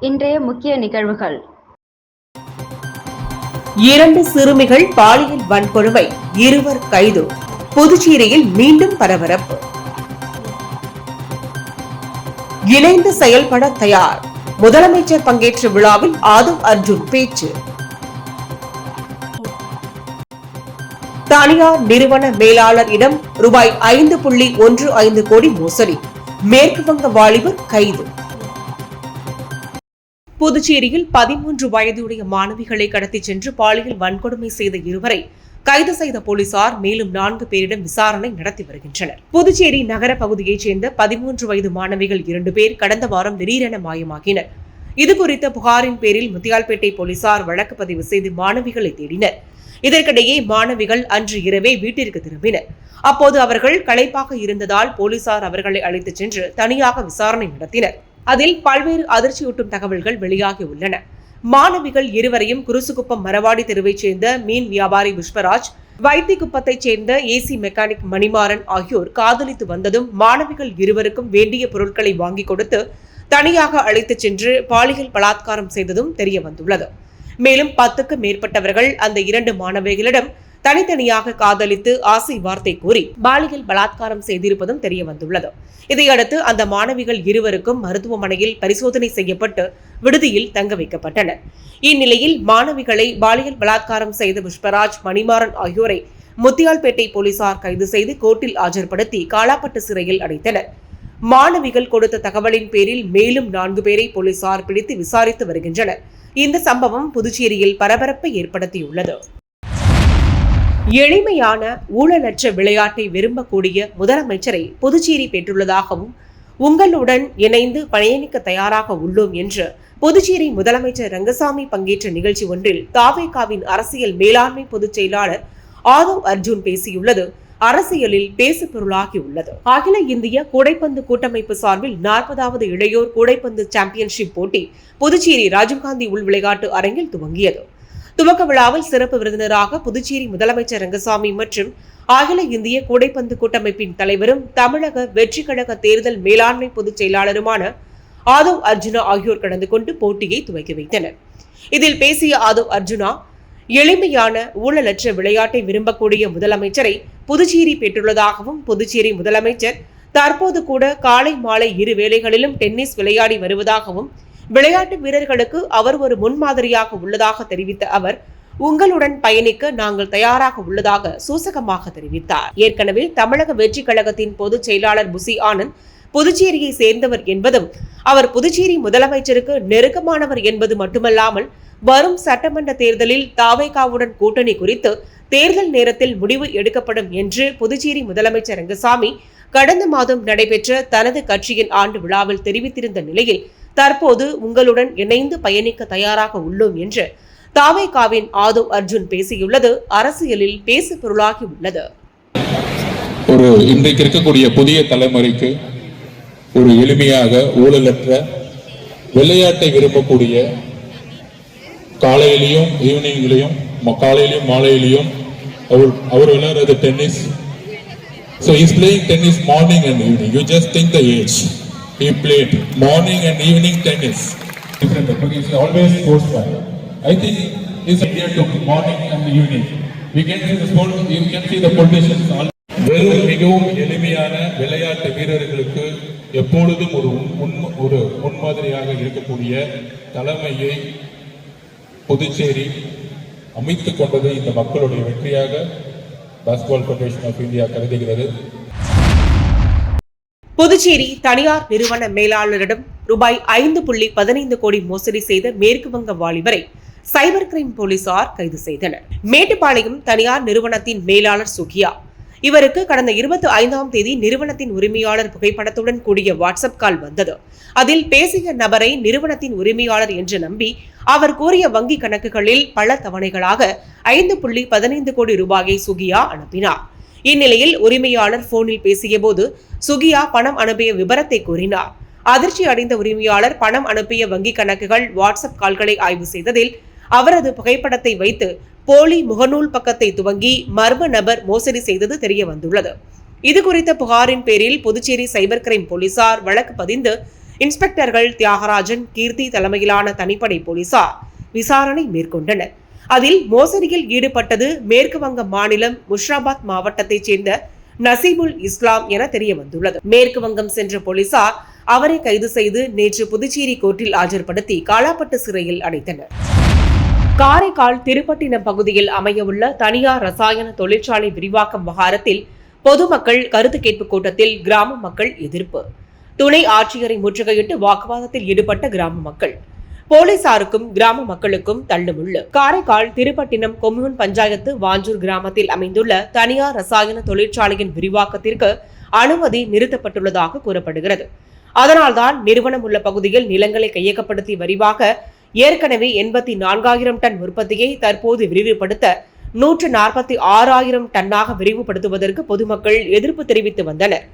இன்றைய முக்கிய நிகழ்வுகள். இரண்டு சிறுமிகள் பாலியல் வன்கொடுமை இருவர் கைது. புதுச்சேரியில் மீண்டும் பரபரப்பு. இணைந்து செயல்பட தயார். முதலமைச்சர் பங்கேற்ற விழாவில் ஆதவ் அர்ஜுன் பேச்சு. தனியார் நிறுவன மேலாளரிடம் ரூபாய் ஐந்து புள்ளி ஒன்று ஐந்து கோடி மோசடி. மேற்கு வங்க வாலிபர் கைது. புதுச்சேரியில் பதிமூன்று வயதுடைய மாணவிகளை கடத்திச் சென்று பாலியல் வன்கொடுமை செய்த இருவரை கைது செய்த போலீசார் மேலும் நான்கு பேரிடம் விசாரணை நடத்தி வருகின்றனர். புதுச்சேரி நகர பகுதியைச் சேர்ந்த பதிமூன்று வயது மாணவிகள் இரண்டு பேர் கடந்த வாரம் திடீரென மாயமாகினர். இதுகுறித்த புகாரின் பேரில் முத்தியால்பேட்டை போலீசார் வழக்கு பதிவு செய்து மாணவிகளை தேடினர். இதற்கிடையே மாணவிகள் அன்று இரவே வீட்டிற்கு திரும்பினர். அப்போது அவர்கள் களைப்பாக இருந்ததால் போலீசார் அவர்களை அழைத்துச் சென்று தனியாக விசாரணை நடத்தினர். அதில் பல்வேறு அதிர்ச்சியூட்டும் தகவல்கள் வெளியாகி உள்ளன. மாணவிகள் இருவரையும் குருசுகுப்பம் மரவாடி தெருவைச் சேர்ந்த மீன் வியாபாரி புஷ்பராஜ் வைத்திக்குப்பத்தைச் சேர்ந்த ஏசி மெக்கானிக் மணிமாறன் ஆகியோர் காதலித்து வந்ததும் மாணவிகள் இருவருக்கும் வேண்டிய பொருட்களை வாங்கிக் கொடுத்து தனியாக அழைத்துச் சென்று பாலியல் பலாத்காரம் செய்ததும் தெரிய வந்துள்ளது மேலும் பத்துக்கு மேற்பட்டவர்கள் அந்த இரண்டு மாணவிகளிடம் தனித்தனியாக காதலித்து ஆசை வார்த்தை கூறி பாலியல் பலாத்காரம் செய்திருப்பதும் தெரிய வந்துள்ளது இதையடுத்து அந்த மாணவிகள் இருவருக்கும் மருத்துவமனையில் பரிசோதனை செய்யப்பட்டு விடுதியில் தங்க வைக்கப்பட்டனர். இந்நிலையில் மாணவிகளை பாலியல் பலாத்காரம் செய்த புஷ்பராஜ் மணிமாறன் ஆகியோரை முத்தியால்பேட்டை போலீசார் கைது செய்து கோர்ட்டில் ஆஜர்படுத்தி காலாப்பட்டு சிறையில் அடைத்தனர். மாணவிகள் கொடுத்த தகவலின் பேரில் மேலும் நான்கு பேரை போலீசார் பிடித்து விசாரித்து வருகின்றனர். இந்த சம்பவம் புதுச்சேரியில் பரபரப்பை ஏற்படுத்தியுள்ளது. எளிமையான ஊழலற்ற விளையாட்டை விரும்பக்கூடிய முதலமைச்சரை புதுச்சேரி பெற்றுள்ளதாகவும் உங்களுடன் இணைந்து பயணிக்க தயாராக உள்ளோம் என்று புதுச்சேரி முதலமைச்சர் ரங்கசாமி பங்கேற்ற நிகழ்ச்சி ஒன்றில் தாவேகாவின் அரசியல் மேலாண்மை பொதுச் செயலாளர் ஆதவ் அர்ஜுன் பேசியுள்ளது. அரசியலில் பேசு உள்ளது. அகில இந்திய கூடைப்பந்து கூட்டமைப்பு சார்பில் நாற்பதாவது இளையோர் கூடைப்பந்து சாம்பியன்ஷிப் போட்டி புதுச்சேரி ராஜீவ்காந்தி உள் விளையாட்டு அரங்கில் துவங்கியது. துவக்க விழாவில் சிறப்பு விருந்தினராக புதுச்சேரி முதலமைச்சர் ரங்கசாமி மற்றும் அகில இந்திய கூடைப்பந்து கூட்டமைப்பின் தலைவரும் தமிழக வெற்றி கழக தேர்தல் மேலாண்மை பொதுச் செயலாளருமான ஆதவ் அர்ஜுனா ஆகியோர் கலந்து கொண்டு போட்டியை துவக்கி வைத்தனர். இதில் பேசிய ஆதவ் அர்ஜுனா எளிமையான ஊழலற்ற விளையாட்டை விரும்பக்கூடிய முதலமைச்சரை புதுச்சேரி பெற்றுள்ளதாகவும் புதுச்சேரி முதலமைச்சர் தற்போது கூட காலை மாலை இரு வேளைகளிலும் டென்னிஸ் விளையாடி வருவதாகவும் விளையாட்டு வீரர்களுக்கு அவர் ஒரு முன்மாதிரியாக உள்ளதாக தெரிவித்த அவர் உங்களுடன் பயணிக்க நாங்கள் தயாராக உள்ளதாக சூசகமாக தெரிவித்தார். ஏற்கனவே தமிழக வெற்றி கழகத்தின் பொதுச் செயலாளர் புசி ஆனந்த் புதுச்சேரியை சேர்ந்தவர் என்பதும் அவர் புதுச்சேரி முதலமைச்சருக்கு நெருக்கமானவர் என்பது மட்டுமல்லாமல் வரும் சட்டமன்ற தேர்தலில் தாவேகாவுடன் கூட்டணி குறித்து தேர்தல் நேரத்தில் முடிவு எடுக்கப்படும் என்று புதுச்சேரி முதலமைச்சர் ரங்கசாமி கடந்த மாதம் நடைபெற்ற தனது கட்சியின் ஆண்டு விழாவில் தெரிவித்திருந்த நிலையில் தற்போது உங்களுடன் இணைந்து பயணிக்க தயாராக உள்ளோம் என்று தாவேகாவின் ஆதவ் அர்ஜுன் பேசியுள்ளது. அரசியலில் பேசு பொருளாகி உள்ளது. ஒரு இன்றைக்கு இருக்கக்கூடிய புதிய தலைமுறைக்கு ஒரு எளிமையாக ஊழலற்ற விளையாட்டை விரும்பக்கூடிய காலையிலையும் ஈவினிங்லையும் ம- காலையிலையும் மாலையிலையும் அவர் அவர் விளையாடுறது tennis so is playing tennis morning and evening you just think the age he played morning and evening tennis different he's always sports guy i think he's here to morning and evening we can see the sport you can see the politicians all வெறும் மிகவும் எளிமையான விளையாட்டு வீரர்களுக்கு எப்பொழுதும் ஒரு முன் ஒரு முன்மாதிரியாக இருக்கக்கூடிய தலைமையை புதுச்சேரி அமைத்துக் கொண்டது இந்த மக்களுடைய வெற்றியாக பாஸ்கெட்பால் ஃபெடரேஷன் ஆஃப் இந்தியா கருதுகிறது புதுச்சேரி தனியார் நிறுவன மேலாளரிடம் ரூபாய் ஐந்து புள்ளி பதினைந்து கோடி மோசடி செய்த மேற்கு வங்க வாலிபரை சைபர் கிரைம் போலீசார் கைது செய்தனர். மேட்டுப்பாளையம் தனியார் நிறுவனத்தின் மேலாளர் சுகியா. இவருக்கு கடந்த இருபத்தி ஐந்தாம் தேதி நிறுவனத்தின் உரிமையாளர் புகைப்படத்துடன் கூடிய வாட்ஸ்அப் கால் வந்தது. அதில் பேசிய நபரை நிறுவனத்தின் உரிமையாளர் என்று நம்பி அவர் கூறிய வங்கி கணக்குகளில் பல தவணைகளாக ஐந்து புள்ளி பதினைந்து கோடி ரூபாயை சுகியா அனுப்பினார். இந்நிலையில் உரிமையாளர் போனில் பேசியபோது சுகியா பணம் அனுப்பிய விபரத்தை கூறினார். அதிர்ச்சி அடைந்த உரிமையாளர் பணம் அனுப்பிய வங்கி கணக்குகள் வாட்ஸ்அப் கால்களை ஆய்வு செய்ததில் அவரது புகைப்படத்தை வைத்து போலி முகநூல் பக்கத்தை துவங்கி மர்ம நபர் மோசடி செய்தது தெரிய வந்துள்ளது. இது குறித்த புகாரின் பேரில் புதுச்சேரி சைபர் கிரைம் போலீசார் வழக்கு பதிந்து இன்ஸ்பெக்டர்கள் தியாகராஜன் கீர்த்தி தலைமையிலான தனிப்படை போலீசார் விசாரணை மேற்கொண்டனர். அதில் மோசடியில் ஈடுபட்டது மேற்கு வங்க மாநிலம் முஷ்ராபாத் மாவட்டத்தைச் சேர்ந்த நசீபுல் இஸ்லாம் என தெரிய வந்துள்ளது மேற்கு வங்கம் சென்ற போலீசார் அவரை கைது செய்து நேற்று புதுச்சேரி கோர்ட்டில் ஆஜர்படுத்தி காலாப்பட்டு சிறையில் அடைத்தனர். காரைக்கால் திருப்பட்டினம் பகுதியில் அமையவுள்ள தனியார் ரசாயன தொழிற்சாலை விரிவாக்கம் விவகாரத்தில் பொதுமக்கள் கருத்து கேட்பு கூட்டத்தில் கிராம மக்கள் எதிர்ப்பு. துணை ஆட்சியரை முற்றுகையிட்டு வாக்குவாதத்தில் ஈடுபட்ட கிராம மக்கள். போலீசாருக்கும் கிராம மக்களுக்கும் தள்ளுமுள்ளு. காரைக்கால் திருப்பட்டினம் கொம்யூன் பஞ்சாயத்து வாஞ்சூர் கிராமத்தில் அமைந்துள்ள தனியார் ரசாயன தொழிற்சாலையின் விரிவாக்கத்திற்கு அனுமதி நிறுத்தப்பட்டுள்ளதாக கூறப்படுகிறது. அதனால்தான் நிறுவனம் உள்ள பகுதியில் நிலங்களை கையகப்படுத்தி வரிவாக ஏற்கனவே எண்பத்தி நான்காயிரம் டன் உற்பத்தியை தற்போது விரிவுபடுத்த நூற்று நாற்பத்தி ஆறாயிரம் டன்னாக விரிவுபடுத்துவதற்கு பொதுமக்கள் எதிர்ப்பு தெரிவித்து வந்தனர்.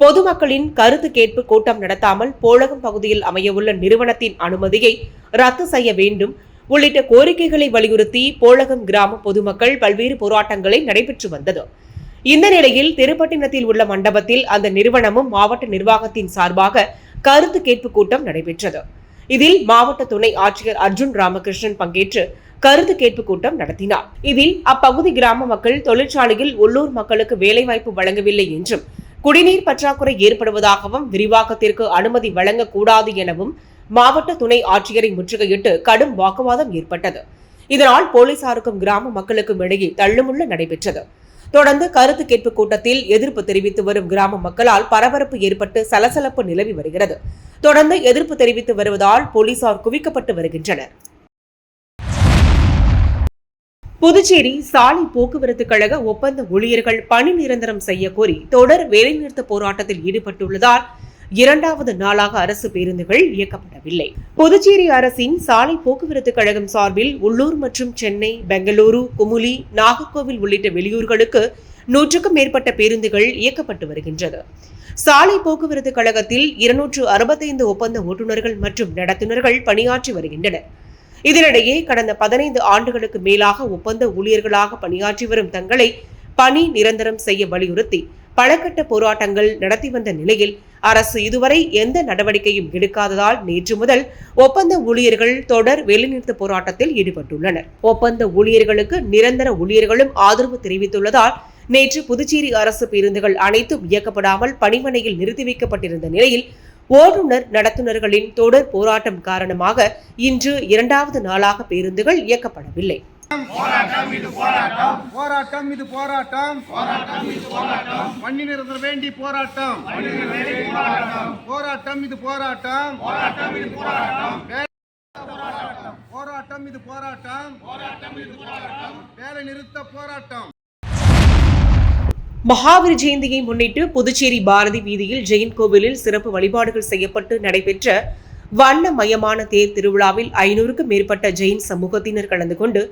பொதுமக்களின் கருத்து கேட்பு கூட்டம் நடத்தாமல் போலகம் பகுதியில் அமையவுள்ள நிறுவனத்தின் அனுமதியை ரத்து செய்ய வேண்டும். உள்ளிட்ட கோரிக்கைகளை வலியுறுத்தி போலகம் கிராம பொதுமக்கள் பல்வேறு போராட்டங்களை நடைபெற்று வந்தது. இந்த நிலையில் திருப்பட்டினத்தில் உள்ள மண்டபத்தில் அந்த நிறுவனமும் மாவட்ட நிர்வாகத்தின் சார்பாக கருத்து கேட்பு கூட்டம் நடைபெற்றது. இதில் மாவட்ட துணை ஆட்சியர் அர்ஜுன் ராமகிருஷ்ணன் பங்கேற்று கருத்து கேட்பு கூட்டம் நடத்தினார். இதில் அப்பகுதி கிராம மக்கள் தொழிற்சாலையில் உள்ளூர் மக்களுக்கு வேலைவாய்ப்பு வழங்கவில்லை என்றும் குடிநீர் பற்றாக்குறை ஏற்படுவதாகவும் விரிவாக்கத்திற்கு அனுமதி வழங்கக்கூடாது எனவும் மாவட்ட துணை ஆட்சியரை முற்றுகையிட்டு கடும் வாக்குவாதம் ஏற்பட்டது. இதனால் போலீசாருக்கும் கிராம மக்களுக்கும் இடையே தள்ளுமுள்ள நடைபெற்றது. தொடர்ந்து கருத்து கேட்பு கூட்டத்தில் எதிர்ப்பு தெரிவித்து வரும் கிராம மக்களால் பரபரப்பு ஏற்பட்டு சலசலப்பு நிலவி வருகிறது. தொடர்ந்து எதிர்ப்பு தெரிவித்து வருவதால் போலீசார் குவிக்கப்பட்டு வருகின்றனர். புதுச்சேரி சாலை போக்குவரத்து கழக ஒப்பந்த ஊழியர்கள் பணி நிரந்தரம் செய்ய கோரி தொடர் வேலைநிறுத்த போராட்டத்தில் ஈடுபட்டுள்ளதால் இரண்டாவது நாளாக அரசு பேருந்துகள் இயக்கப்படவில்லை. புதுச்சேரி அரசின் சாலை போக்குவரத்து கழகம் சார்பில் உள்ளூர் மற்றும் சென்னை பெங்களூரு குமுலி நாகர்கோவில் உள்ளிட்ட வெளியூர்களுக்கு நூற்றுக்கும் மேற்பட்ட பேருந்துகள் இயக்கப்பட்டு வருகின்றது. சாலை போக்குவரத்து கழகத்தில் இருநூற்று அறுபத்தைந்து ஒப்பந்த ஓட்டுநர்கள் மற்றும் நடத்துனர்கள் பணியாற்றி வருகின்றனர். இதனிடையே கடந்த பதினைந்து ஆண்டுகளுக்கு மேலாக ஒப்பந்த ஊழியர்களாக பணியாற்றி வரும் தங்களை பணி நிரந்தரம் செய்ய வலியுறுத்தி பலகட்ட போராட்டங்கள் நடத்தி வந்த நிலையில் அரசு இதுவரை எந்த நடவடிக்கையும் எடுக்காததால் நேற்று முதல் ஒப்பந்த ஊழியர்கள் தொடர் வேலைநிறுத்த போராட்டத்தில் ஈடுபட்டுள்ளனர். ஒப்பந்த ஊழியர்களுக்கு நிரந்தர ஊழியர்களும் ஆதரவு தெரிவித்துள்ளதால் நேற்று புதுச்சேரி அரசு பேருந்துகள் அனைத்தும் இயக்கப்படாமல் பணிமனையில் நிறுத்தி வைக்கப்பட்டிருந்த நிலையில் ஓட்டுநர் நடத்துனர்களின் தொடர் போராட்டம் காரணமாக இன்று இரண்டாவது நாளாக பேருந்துகள் இயக்கப்படவில்லை. போராட்டம் இது போராட்டம். மண்ணி நிரந்தர வேண்டி போராட்டம். போராட்டம். இது போராட்டம். வே- போராட்டம். இது போராட்டம். வேலை நிறுத்த போராட்டம். மகாவீர் ஜெயந்தியை முன்னிட்டு புதுச்சேரி பாரதி வீதியில் ஜெயின் கோவிலில் சிறப்பு வழிபாடுகள் செய்யப்பட்டு நடைபெற்ற வண்ணமயமான தேர் திருவிழாவில் ஐநூறுக்கும் மேற்பட்ட ஜெயின் சமூகத்தினர் கலந்து கொண்டு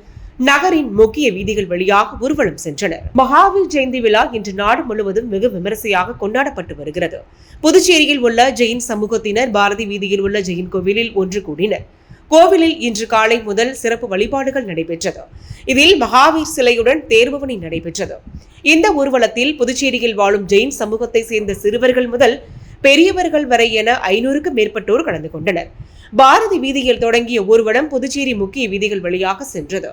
நகரின் முக்கிய வீதிகள் வழியாக ஊர்வலம் சென்றனர். மகாவீர் ஜெயந்தி விழா இன்று நாடு முழுவதும் வெகு விமரிசையாக கொண்டாடப்பட்டு வருகிறது. புதுச்சேரியில் உள்ள ஜெயின் சமூகத்தினர் பாரதி வீதியில் உள்ள ஜெயின் கோவிலில் ஒன்று கூடினர். கோவிலில் இன்று காலை முதல் சிறப்பு வழிபாடுகள் நடைபெற்றது. இதில் மகாவீர் சிலையுடன் தேர்பவனி நடைபெற்றது. இந்த ஊர்வலத்தில் புதுச்சேரியில் வாழும் ஜெயின் சமூகத்தை சேர்ந்த சிறுவர்கள் முதல் பெரியவர்கள் வரை என ஐநூறுக்கும் மேற்பட்டோர் கலந்து கொண்டனர். பாரதி வீதியில் தொடங்கிய ஊர்வலம் புதுச்சேரி முக்கிய வீதிகள் வழியாக சென்றது.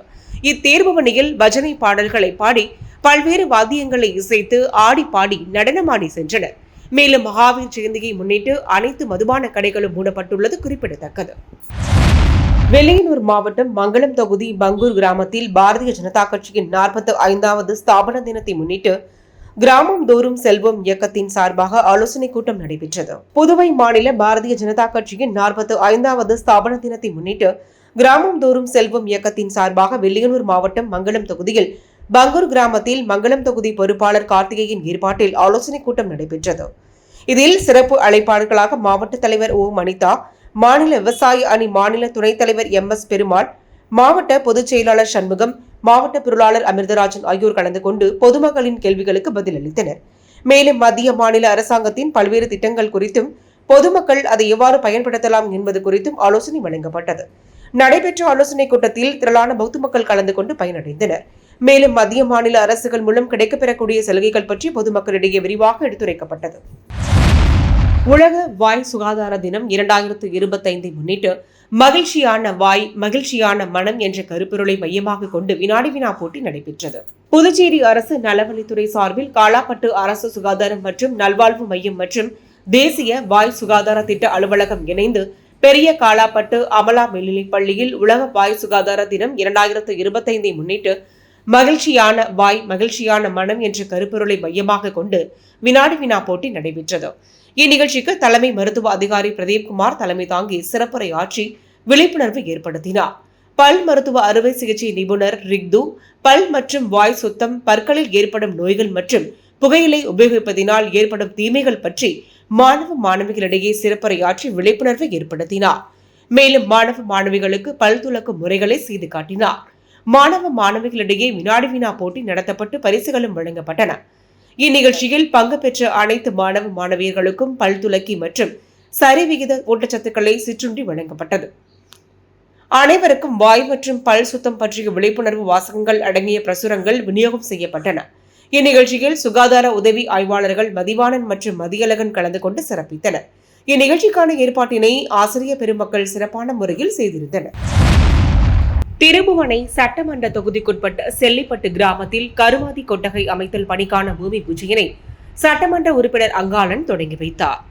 இத்தேர்பவனியில் பஜனை பாடல்களை பாடி பல்வேறு வாத்தியங்களை இசைத்து ஆடி பாடி நடனமாடி சென்றனர். மேலும் மகாவீர் ஜெயந்தியை முன்னிட்டு அனைத்து மதுபான கடைகளும் மூடப்பட்டுள்ளது குறிப்பிடத்தக்கது. வெள்ளையனூர் மாவட்டம் மங்களம் தொகுதி பங்கூர் கிராமத்தில் பாரதிய ஜனதா கட்சியின் நாற்பத்தி ஐந்தாவது ஸ்தாபன தினத்தை முன்னிட்டு கிராமம் தோறும் செல்வம் இயக்கத்தின் சார்பாக ஆலோசனைக் கூட்டம் நடைபெற்றது. புதுவை மாநில பாரதிய ஜனதா கட்சியின் நாற்பத்தி ஐந்தாவது ஸ்தாபன தினத்தை முன்னிட்டு கிராமம் தோறும் செல்வம் இயக்கத்தின் சார்பாக வெள்ளியனூர் மாவட்டம் மங்களம் தொகுதியில் பங்கூர் கிராமத்தில் மங்களம் தொகுதி பொறுப்பாளர் கார்த்திகேயன் ஏற்பாட்டில் ஆலோசனைக் கூட்டம் நடைபெற்றது. இதில் சிறப்பு அழைப்பாளர்களாக மாவட்ட தலைவர் ஓ மணிதா மாநில விவசாய அணி மாநில துணைத் தலைவர் எம் எஸ் பெருமாள் மாவட்ட பொதுச் செயலாளர் சண்முகம் மாவட்ட பொருளாளர் அமிர்தராஜன் ஆகியோர் கலந்து கொண்டு பொதுமக்களின் கேள்விகளுக்கு பதிலளித்தனர். மேலும் மத்திய மாநில அரசாங்கத்தின் பல்வேறு திட்டங்கள் குறித்தும் பொதுமக்கள் அதை எவ்வாறு பயன்படுத்தலாம் என்பது குறித்தும் ஆலோசனை வழங்கப்பட்டது. நடைபெற்ற ஆலோசனைக் கூட்டத்தில் திரளான பௌத்த மக்கள் கலந்து கொண்டு பயனடைந்தனர். மேலும் மத்திய மாநில அரசுகள் மூலம் கிடைக்கப்பெறக்கூடிய சலுகைகள் பற்றி பொதுமக்களிடையே விரிவாக எடுத்துரைக்கப்பட்டது. உலக வாய் சுகாதார தினம் இரண்டாயிரத்து இருபத்தைந்தை முன்னிட்டு மகிழ்ச்சியான வாய் மகிழ்ச்சியான மனம் என்ற கருப்பொருளை மையமாக கொண்டு வினாடி வினா போட்டி நடைபெற்றது. புதுச்சேரி அரசு நலவழித்துறை சார்பில் காலாப்பட்டு அரசு சுகாதாரம் மற்றும் நல்வாழ்வு மையம் மற்றும் தேசிய வாய் சுகாதார திட்ட அலுவலகம் இணைந்து பெரிய காலாப்பட்டு அமலா மேல்நிலைப் பள்ளியில் உலக வாய் சுகாதார தினம் இரண்டாயிரத்து இருபத்தைந்தை முன்னிட்டு மகிழ்ச்சியான வாய் மகிழ்ச்சியான மனம் என்ற கருப்பொருளை மையமாக கொண்டு வினாடி வினா போட்டி நடைபெற்றது. இந்நிகழ்ச்சிக்கு தலைமை மருத்துவ அதிகாரி பிரதீப்குமார் தலைமை தாங்கி சிறப்புரை ஆற்றி விழிப்புணர்வு ஏற்படுத்தினார். பல் மருத்துவ அறுவை சிகிச்சை நிபுணர் ரிக்து பல் மற்றும் வாய் சுத்தம் பற்களில் ஏற்படும் நோய்கள் மற்றும் புகையிலை உபயோகிப்பதினால் ஏற்படும் தீமைகள் பற்றி மாணவ மாணவிகளிடையே சிறப்புரையாற்றி விழிப்புணர்வை ஏற்படுத்தினார். மேலும் மாணவ மாணவிகளுக்கு பல் துளக்கும் முறைகளை செய்து காட்டினார். மாணவ மாணவிகளிடையே வினாடி வினா போட்டி நடத்தப்பட்டு பரிசுகளும் வழங்கப்பட்டன. இந்நிகழ்ச்சியில் பங்கு பெற்ற அனைத்து மாணவ மாணவியர்களுக்கும் பல் துலக்கி மற்றும் சரிவிகித ஊட்டச்சத்துக்களை சிற்றுண்டி வழங்கப்பட்டது. அனைவருக்கும் வாய் மற்றும் பல் சுத்தம் பற்றிய விழிப்புணர்வு வாசகங்கள் அடங்கிய பிரசுரங்கள் விநியோகம் செய்யப்பட்டன. இந்நிகழ்ச்சியில் சுகாதார உதவி ஆய்வாளர்கள் மதிவாணன் மற்றும் மதியழகன் கலந்து கொண்டு சிறப்பித்தனர். இந்நிகழ்ச்சிக்கான ஏற்பாட்டினை ஆசிரியர் பெருமக்கள் சிறப்பான முறையில் செய்திருந்தனர். திருபுவனை சட்டமன்ற தொகுதிக்குட்பட்ட செல்லிப்பட்டு கிராமத்தில் கருவாதி கொட்டகை அமைத்தல் பணிக்கான பூமி பூஜையினை சட்டமன்ற உறுப்பினர் அங்காளன் தொடங்கி வைத்தார்.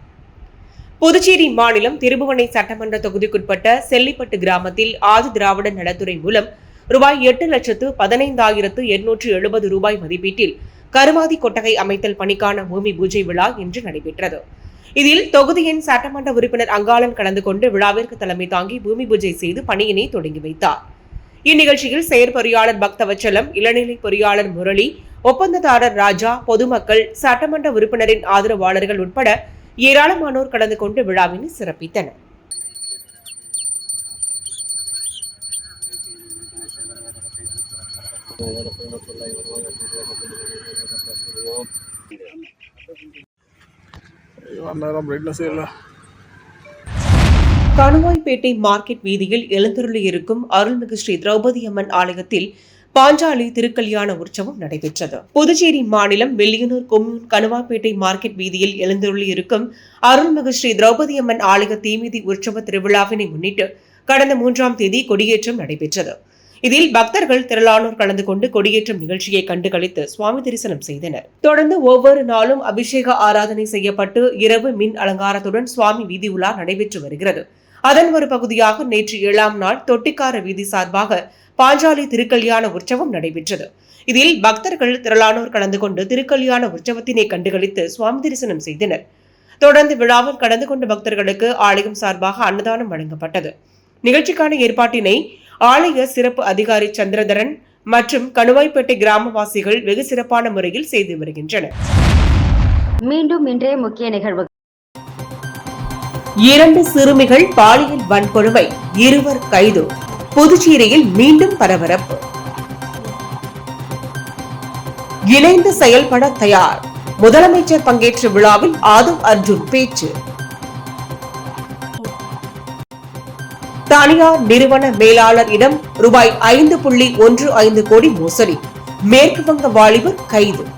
புதுச்சேரி மாநிலம் திருபுவனை சட்டமன்ற தொகுதிக்குட்பட்ட செல்லிப்பட்டு கிராமத்தில் ஆதி திராவிட நலத்துறை மூலம் ரூபாய் எட்டு லட்சத்து பதினைந்தாயிரத்து எண்ணூற்று எழுபது ரூபாய் மதிப்பீட்டில் கருவாதி கொட்டகை அமைத்தல் பணிக்கான பூமி பூஜை விழா இன்று நடைபெற்றது. இதில் தொகுதியின் சட்டமன்ற உறுப்பினர் அங்காளன் கலந்து கொண்டு விழாவிற்கு தலைமை தாங்கி பூமி பூஜை செய்து பணியினை தொடங்கி வைத்தார். இந்நிகழ்ச்சியில் செயற்பொறியாளர் பக்தவச்சலம் இளநிலை பொறியாளர் முரளி ஒப்பந்ததாரர் ராஜா பொதுமக்கள் சட்டமன்ற உறுப்பினரின் ஆதரவாளர்கள் உட்பட ஏராளமானோர் கலந்து கொண்டு விழாவினை சிறப்பித்தனர். அந்நேரம் பிரைட்னஸே இல்லை கணுவாய்பேட்டை மார்க்கெட் வீதியில் எழுந்தருளியிருக்கும் அருள்மிகு ஸ்ரீ திரௌபதி அம்மன் ஆலயத்தில் பாஞ்சாலி திருக்கல்யாண உற்சவம் நடைபெற்றது. புதுச்சேரி மாநிலம் வெள்ளியனூர் கொம்யூன் கணுவாய்பேட்டை மார்க்கெட் வீதியில் எழுந்தருளியிருக்கும் அருள்மிகு ஸ்ரீ திரௌபதி அம்மன் ஆலய தீமிதி உற்சவ திருவிழாவினை முன்னிட்டு கடந்த மூன்றாம் தேதி கொடியேற்றம் நடைபெற்றது. இதில் பக்தர்கள் திரளானோர் கலந்து கொண்டு கொடியேற்றம் நிகழ்ச்சியை கண்டு கழித்து சுவாமி தரிசனம் செய்தனர். தொடர்ந்து ஒவ்வொரு நாளும் அபிஷேக ஆராதனை செய்யப்பட்டு இரவு மின் அலங்காரத்துடன் சுவாமி வீதி உலா நடைபெற்று வருகிறது. அதன் ஒரு பகுதியாக நேற்று ஏழாம் நாள் தொட்டிக்கார வீதி சார்பாக பாஞ்சாலி திருக்கல்யாண உற்சவம் நடைபெற்றது. இதில் பக்தர்கள் திரளானோர் கலந்து கொண்டு திருக்கல்யாண உற்சவத்தினை கண்டுகளித்து சுவாமி தரிசனம் செய்தனர். தொடர்ந்து விழாவில் கலந்து கொண்ட பக்தர்களுக்கு ஆலயம் சார்பாக அன்னதானம் வழங்கப்பட்டது. நிகழ்ச்சிக்கான ஏற்பாட்டினை ஆலய சிறப்பு அதிகாரி சந்திரதரன் மற்றும் கணுவாய்ப்பேட்டை கிராமவாசிகள் வெகு சிறப்பான முறையில் செய்து வருகின்றனர். மீண்டும் இன்றைய முக்கிய நிகழ்வு இரண்டு சிறுமிகள் பாலியல் வன்கொடுமை இருவர் கைது. புதுச்சேரியில் மீண்டும் பரபரப்பு. இணைந்து செயல்பட தயார். முதலமைச்சர் பங்கேற்ற விழாவில் ஆதவ் அர்ஜுன் பேச்சு. தனியார் நிறுவன மேலாளரிடம் ரூபாய் ஐந்து புள்ளி ஒன்று ஐந்து கோடி மோசடி. மேற்கு வங்க வாலிபர் கைது.